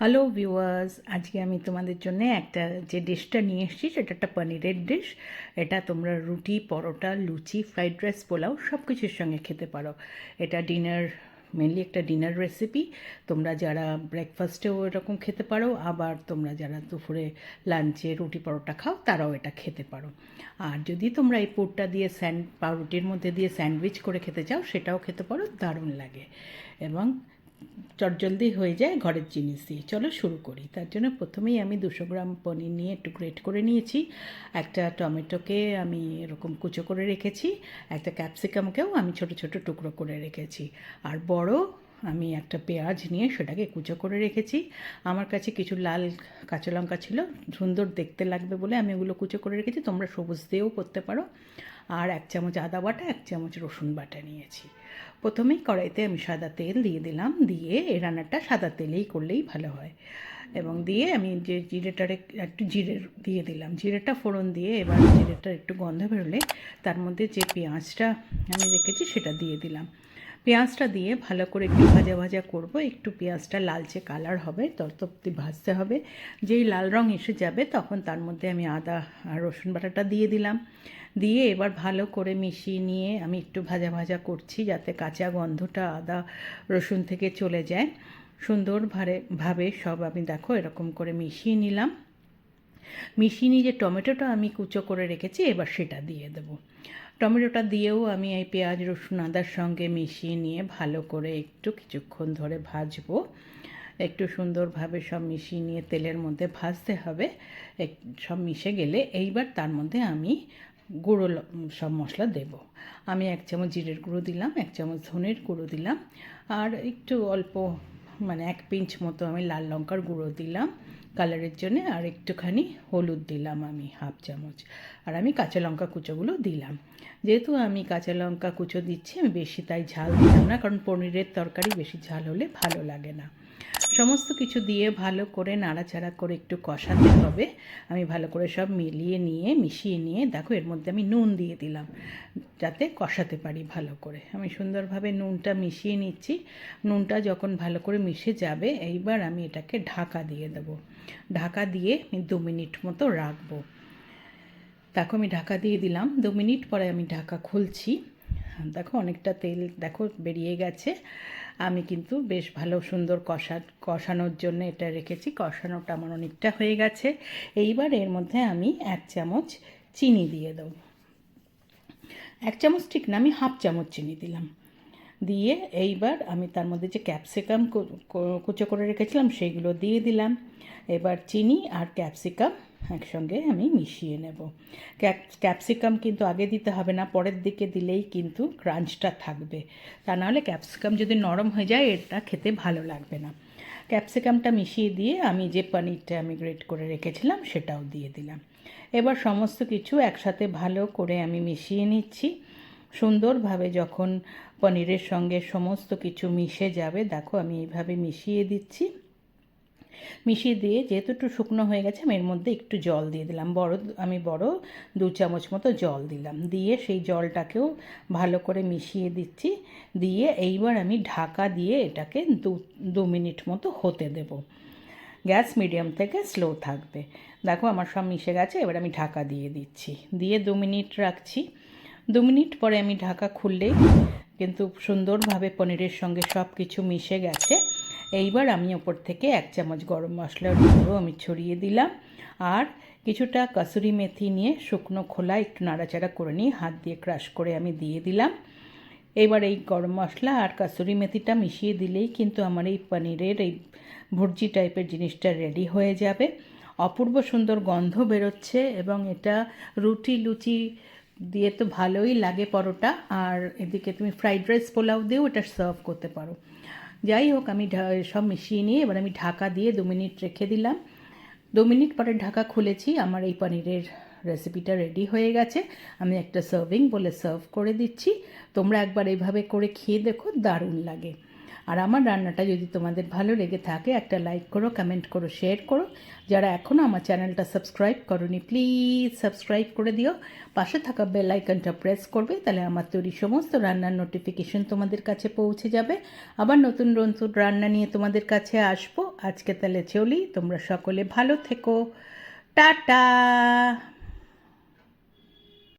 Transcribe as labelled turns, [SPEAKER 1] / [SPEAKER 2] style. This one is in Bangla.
[SPEAKER 1] হ্যালো ভিউয়ার্স আজকে আমি তোমাদের জন্য একটা যে ডিশটা নিয়ে এসেছি, সেটা একটা পনিরের ডিশ। এটা তোমরা রুটি, পরোটা, লুচি, ফ্রাইড রাইস, পোলাও সব কিছুর সঙ্গে খেতে পারো। এটা ডিনার মেনলি একটা ডিনার রেসিপি তোমরা যারা ব্রেকফাস্টেও এরকম খেতে পারো, আবার তোমরা যারা দুপুরে লাঞ্চে রুটি, পরোটা খাও, তারাও এটা খেতে পারো। আর যদি তোমরা এই পুরটা দিয়ে স্যান্ড পাউরুটির মধ্যে দিয়ে স্যান্ডউইচ করে খেতে চাও, সেটাও খেতে পারো, দারুণ লাগে। এবং চটজলদি হয়ে যায় ঘরের জিনিস দিয়ে। চলো শুরু করি। তার জন্য প্রথমেই আমি দুশো গ্রাম পনির নিয়ে একটু গ্রেট করে নিয়েছি। একটা টমেটোকে আমি এরকম কুচো করে রেখেছি, একটা ক্যাপসিকামকেও আমি ছোট ছোট টুকরো করে রেখেছি। আর বড় আমি একটা পেঁয়াজ নিয়ে সেটাকে কুচো করে রেখেছি। আমার কাছে কিছু লাল কাঁচা লঙ্কা ছিল, সুন্দর দেখতে লাগবে বলে আমি ওগুলো কুচো করে রেখেছি। তোমরা সবুজ দিয়েও করতে পারো। আর এক চামচ আদা বাটা, এক চামচ রসুন বাটা নিয়েছি। প্রথমেই কড়াইতে আমি সাদা তেল দিয়ে দিলাম, দিয়ে এই রান্নাটা সাদা তেলেই করলেই ভালো হয়। এবং দিয়ে আমি যে জিরেটারে একটু জিরে দিয়ে দিলাম। জিরেটা ফোড়ন দিয়ে এবার জিরেটার একটু গন্ধ বেরোলে তার মধ্যে যে পেঁয়াজটা আমি রেখেছি সেটা দিয়ে দিলাম। পেঁয়াজটা দিয়ে ভালো করে একটু ভাজা ভাজা করব। একটু পেঁয়াজটা লালচে কালার হবে তত অব্দি ভাজতে হবে। যেই লাল রং এসে যাবে, তখন তার মধ্যে আমি আদা আর রসুন বাটাটা দিয়ে দিলাম। দিয়ে এবার ভালো করে মিশিয়ে নিয়ে আমি একটু ভাজা ভাজা করছি, যাতে কাঁচা গন্ধটা আদা, রসুন থেকে চলে যায়। সুন্দর ভাবে ভাবে সব আমি দেখো এরকম করে মিশিয়ে নিলাম। মিশিয়ে নিয়ে যে টমেটোটা আমি কুচো করে রেখেছি, এবার সেটা দিয়ে দেবো। টমেটোটা দিয়েও আমি এই পেঁয়াজ, রসুন, আদার সঙ্গে মিশিয়ে নিয়ে ভালো করে একটু কিছুক্ষণ ধরে ভাজবো। একটু সুন্দরভাবে সব মিশিয়ে নিয়ে তেলের মধ্যে ভাজতে হবে। সব মিশে গেলে এইবার তার মধ্যে আমি গুঁড়ো সব মশলা দেব। আমি এক চামচ জিরের গুঁড়ো দিলাম, এক চামচ ধনের গুঁড়ো দিলাম, আর একটু অল্প মানে এক পিঞ্চ মতো আমি লাল লঙ্কার গুঁড়ো দিলাম। কালারের জন্য আর একটুখানি হলুদ দিলাম আমি, হাফ চামচ। আর আমি কাঁচা লঙ্কা কুচোগুলো দিলাম। যেহেতু আমি কাঁচা লঙ্কা কুচো দিচ্ছি, আমি বেশি তাই ঝাল দিলাম না, কারণ পনিরের তরকারি বেশি ঝাল হলে ভালো লাগে না। সমস্ত কিছু দিয়ে ভালো করে নাড়াচাড়া করে একটু কষাতে হবে। আমি ভালো করে সব মিলিয়ে নিয়ে, মিশিয়ে নিয়ে, দেখো এর মধ্যে আমি নুন দিয়ে দিলাম, যাতে কষাতে পারি ভালো করে। আমি সুন্দরভাবে নুনটা মিশিয়ে নিচ্ছি। নুনটা যখন ভালো করে মিশে যাবে, এইবার আমি এটাকে ঢাকা দিয়ে দেবো। ঢাকা দিয়ে আমি দু মিনিট মতো রাখব। দেখো আমি ঢাকা দিয়ে দিলাম। দু মিনিট পরে আমি ঢাকা খুলছি। দেখো, অনেকটা তেল দেখো বেরিয়ে গেছে। আমি কিন্তু বেশ ভালো সুন্দর কষা, কষানোর জন্য এটা রেখেছি। কষানোটা আমার অনেকটা হয়ে গেছে। এইবার এর মধ্যে আমি এক চামচ চিনি দিয়ে দেব। এক চামচ ঠিক না, আমি হাফ চামচ চিনি দিলাম। দিয়ে এইবার আমি তার মধ্যে যে ক্যাপসিকাম কুচো করে রেখেছিলাম সেইগুলো দিয়ে দিলাম। এবার চিনি আর ক্যাপসিকাম একসঙ্গে আমি মিশিয়ে নেব। ক্যাপসিকাম কিন্তু আগে দিতে হবে না, পরের দিকে দিলেই কিন্তু ক্রাঞ্চটা থাকবে। তা নাহলে ক্যাপসিকাম যদি নরম হয়ে যায়, এটা খেতে ভালো লাগবে না। ক্যাপসিকামটা মিশিয়ে দিয়ে আমি যে পনিরটা আমি গ্রেট করে রেখেছিলাম, সেটাও দিয়ে দিলাম। এবার সমস্ত কিছু একসাথে ভালো করে আমি মিশিয়ে নিচ্ছি। সুন্দরভাবে যখন পনিরের সঙ্গে সমস্ত কিছু মিশে যাবে, দেখো আমি এইভাবে মিশিয়ে দিচ্ছি। মিশিয়ে দিয়ে যেহেতু একটু শুকনো হয়ে গেছে, আমি এর মধ্যে একটু জল দিয়ে দিলাম। বড়, আমি বড় দু চামচ মতো জল দিলাম। দিয়ে সেই জলটাকেও ভালো করে মিশিয়ে দিচ্ছি। দিয়ে এইবার আমি ঢাকা দিয়ে এটাকে দু দু মিনিট মতো হতে দেব। গ্যাস মিডিয়াম থেকে স্লো থাকবে। দেখো আমার সব মিশে গেছে, এবার আমি ঢাকা দিয়ে দিচ্ছি। দিয়ে দু মিনিট রাখছি। দু মিনিট পরে আমি ঢাকা খুললেই কিন্তু সুন্দরভাবে পনিরের সঙ্গে সব কিছু মিশে গেছে। এইবার আমি ওপর থেকে এক চামচ গরম মশলার গুঁড়ো আমি ছড়িয়ে দিলাম। আর কিছুটা কাসুরি মেথি নিয়ে শুকনো খোলা একটু নাড়াচাড়া করে নিয়ে হাত দিয়ে ক্রাশ করে আমি দিয়ে দিলাম। এবার এই গরম মশলা আর কাসুরি মেথিটা মিশিয়ে দিলেই কিন্তু আমার এই পনিরের এই ভুর্জি টাইপের জিনিসটা রেডি হয়ে যাবে। অপূর্ব সুন্দর গন্ধ বেরোচ্ছে এবং এটা রুটি, লুচি দিয়ে তো ভালোই লাগে পরোটা। আর এদিকে তুমি ফ্রাইড রাইস পোলাও দিয়েও এটা সার্ভ করতে পারো। যাই হোক, আমি সব মিশিয়ে নিয়ে এবার আমি ঢাকা দিয়ে দু মিনিট রেখে দিলাম। দু মিনিট পরে ঢাকা খুলেছি, আমার এই পনিরের রেসিপিটা রেডি হয়ে গেছে। আমি একটা সার্ভিং বলে সার্ভ করে দিচ্ছি। তোমরা একবার এইভাবে করে খেয়ে দেখো, দারুণ লাগে। আর আমার রান্নাটা যদি তোমাদের ভালো লেগে থাকে, একটা লাইক করো কমেন্ট করো শেয়ার করো। যারা এখনও আমার চ্যানেলটা সাবস্ক্রাইব করনি প্লিজ সাবস্ক্রাইব করে দিও। পাশে থাকা বেল আইকনটা প্রেস করবে, তাহলে আমার তৈরি সমস্ত রান্নার নোটিফিকেশন তোমাদের কাছে পৌঁছে যাবে। আবার নতুন নতুন রান্না নিয়ে তোমাদের কাছে আসব। আজকে তাহলে চলি, তোমরা সকলে ভালো থেকো। টাটা!